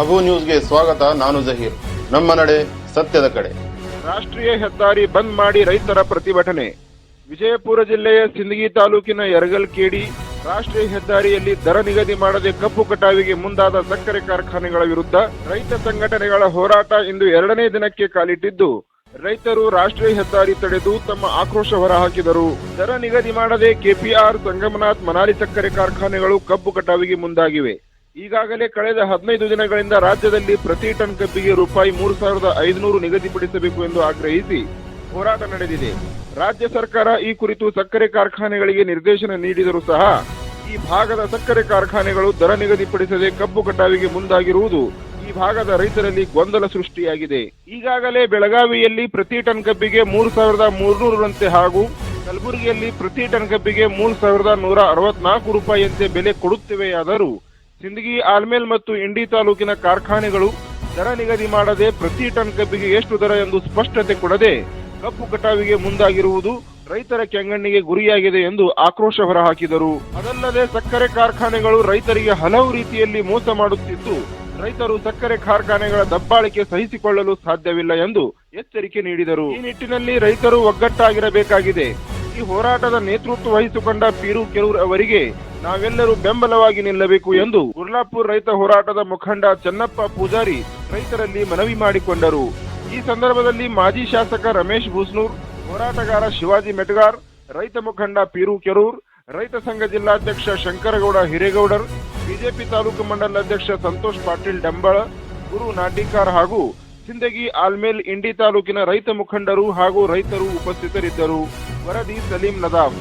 ಅಬು ನ್ಯೂಸ್ಗೆ ಸ್ವಾಗತ, ನಾನು ಜಹೀರ್. ನಮ್ಮ ನಡೆ ಸತ್ಯದ ಕಡೆ. ರಾಷ್ಟ್ರೀಯ ಹೆದ್ದಾರಿ ಬಂದ್ ಮಾಡಿ ರೈತರ ಪ್ರತಿಭಟನೆ. ವಿಜಯಪುರ ಜಿಲ್ಲೆಯ ಸಿಂದಗಿ ತಾಲೂಕಿನ ಯರಗಲ್ಕೇಡಿ ರಾಷ್ಟ್ರೀಯ ಹೆದ್ದಾರಿಯಲ್ಲಿ ದರ ನಿಗದಿ ಮಾಡದೆ ಕಬ್ಬು ಕಟಾವಿಗೆ ಮುಂದಾದ ಸಕ್ಕರೆ ಕಾರ್ಖಾನೆಗಳ ವಿರುದ್ಧ ರೈತ ಸಂಘಟನೆಗಳ ಹೋರಾಟ ಇಂದು ಎರಡನೇ ದಿನಕ್ಕೆ ಕಾಲಿಟ್ಟಿದ್ದು. ರೈತರು ರಾಷ್ಟ್ರೀಯ ಹೆದ್ದಾರಿ ತಡೆದು ತಮ್ಮ ಆಕ್ರೋಶ ಹೊರಹಾಕಿದರು. ದರ ನಿಗದಿ ಮಾಡದೆ ಕೆಪಿಆರ್, ಸಂಗಮನಾಥ್, ಮನಾಲಿ ಸಕ್ಕರೆ ಕಾರ್ಖಾನೆಗಳು ಕಬ್ಬು ಕಟಾವಿಗೆ ಮುಂದಾಗಿವೆ. ಈಗಾಗಲೇ ಕಳೆದ ಹದಿನೈದು ದಿನಗಳಿಂದ ರಾಜ್ಯದಲ್ಲಿ ಪ್ರತಿ ಟನ್ ಕಬ್ಬಿಗೆ ರೂಪಾಯಿ ಮೂರು ಸಾವಿರದ ಐದುನೂರು ನಿಗದಿಪಡಿಸಬೇಕು ಎಂದು ಆಗ್ರಹಿಸಿ ಹೋರಾಟ ನಡೆದಿದೆ. ರಾಜ್ಯ ಸರ್ಕಾರ ಈ ಕುರಿತು ಸಕ್ಕರೆ ಕಾರ್ಖಾನೆಗಳಿಗೆ ನಿರ್ದೇಶನ ನೀಡಿದರೂ ಸಹ ಈ ಭಾಗದ ಸಕ್ಕರೆ ಕಾರ್ಖಾನೆಗಳು ದರ ನಿಗದಿಪಡಿಸದೆ ಕಬ್ಬು ಕಟಾವಿಗೆ ಮುಂದಾಗಿರುವುದು ಈ ಭಾಗದ ರೈತರಲ್ಲಿ ಗೊಂದಲ ಸೃಷ್ಟಿಯಾಗಿದೆ. ಈಗಾಗಲೇ ಬೆಳಗಾವಿಯಲ್ಲಿ ಪ್ರತಿ ಟನ್ ಕಬ್ಬಿಗೆ ಮೂರು ಸಾವಿರದ ಮೂರ್ನೂರರಂತೆ ಹಾಗೂ ಕಲಬುರಗಿಯಲ್ಲಿ ಪ್ರತಿ ಟನ್ ಕಬ್ಬಿಗೆ ಮೂರು ಸಾವಿರದ ನೂರ ಅರವತ್ನಾಲ್ಕು ರೂಪಾಯಿಯಂತೆ ಬೆಲೆ ಕೊಡುತ್ತಿವೆಯಾದರೂ ಸಿಂದಗಿ ಆಲ್ಮೇಲ್ ಮತ್ತು ಇಂಡಿ ತಾಲೂಕಿನ ಕಾರ್ಖಾನೆಗಳು ದರ ನಿಗದಿ ಮಾಡದೆ ಪ್ರತಿ ಟನ್ ಕಬ್ಬಿಗೆ ಎಷ್ಟು ದರ ಎಂದು ಸ್ಪಷ್ಟತೆ ಕೊಡದೆ ಕಬ್ಬು ಕಟಾವಿಗೆ ಮುಂದಾಗಿರುವುದು ರೈತರ ಕೆಂಗಣ್ಣಿಗೆ ಗುರಿಯಾಗಿದೆ ಎಂದು ಆಕ್ರೋಶ ಹೊರಹಾಕಿದರು. ಅದಲ್ಲದೆ ಸಕ್ಕರೆ ಕಾರ್ಖಾನೆಗಳು ರೈತರಿಗೆ ಹಲವು ರೀತಿಯಲ್ಲಿ ಮೋಸ ಮಾಡುತ್ತಿದ್ದು, ರೈತರು ಸಕ್ಕರೆ ಕಾರ್ಖಾನೆಗಳ ದಬ್ಬಾಳಿಕೆ ಸಹಿಸಿಕೊಳ್ಳಲು ಸಾಧ್ಯವಿಲ್ಲ ಎಂದು ಎಚ್ಚರಿಕೆ ನೀಡಿದರು. ಈ ನಿಟ್ಟಿನಲ್ಲಿ ರೈತರು ಒಗ್ಗಟ್ಟಾಗಿರಬೇಕಾಗಿದೆ. ಈ ಹೋರಾಟದ ನೇತೃತ್ವ ವಹಿಸಿಕೊಂಡ ಪೀರು ಕೆರೂರ್ ಅವರಿಗೆ ನಾವೆಲ್ಲರೂ ಬೆಂಬಲವಾಗಿ ನಿಲ್ಲಬೇಕು ಎಂದು ಗುರ್ಲಾಪುರ್ ರೈತ ಹೋರಾಟದ ಮುಖಂಡ ಚನ್ನಪ್ಪ ಪೂಜಾರಿ ರೈತರಲ್ಲಿ ಮನವಿ ಮಾಡಿಕೊಂಡರು. ಈ ಸಂದರ್ಭದಲ್ಲಿ ಮಾಜಿ ಶಾಸಕ ರಮೇಶ್ ಬೂಸ್ನೂರ್ ಹೋರಾಟಗಾರ ಶಿವಾಜಿ ಮೆಟಗಾರ್, ರೈತ ಮುಖಂಡ ಪೀರು ಕೆರೂರ್, ರೈತ ಸಂಘ ಜಿಲ್ಲಾಧ್ಯಕ್ಷ ಶಂಕರಗೌಡ ಹಿರೇಗೌಡರ್, ಬಿಜೆಪಿ ತಾಲೂಕು ಮಂಡಲ ಅಧ್ಯಕ್ಷ ಸಂತೋಷ್ ಪಾಟೀಲ್ ಡಂಬಳ, ಗುರು ನಾಟಿಕಾರ್ ಹಾಗೂ ಸಿಂದಗಿ ಆಲ್ಮೇಲ್ ಇಂಡಿ ತಾಲೂಕಿನ ರೈತ ಮುಖಂಡರು ಹಾಗೂ ರೈತರು ಉಪಸ್ಥಿತರಿದ್ದರು. ವರದಿ ಸಲೀಂ ನದಾಫ್.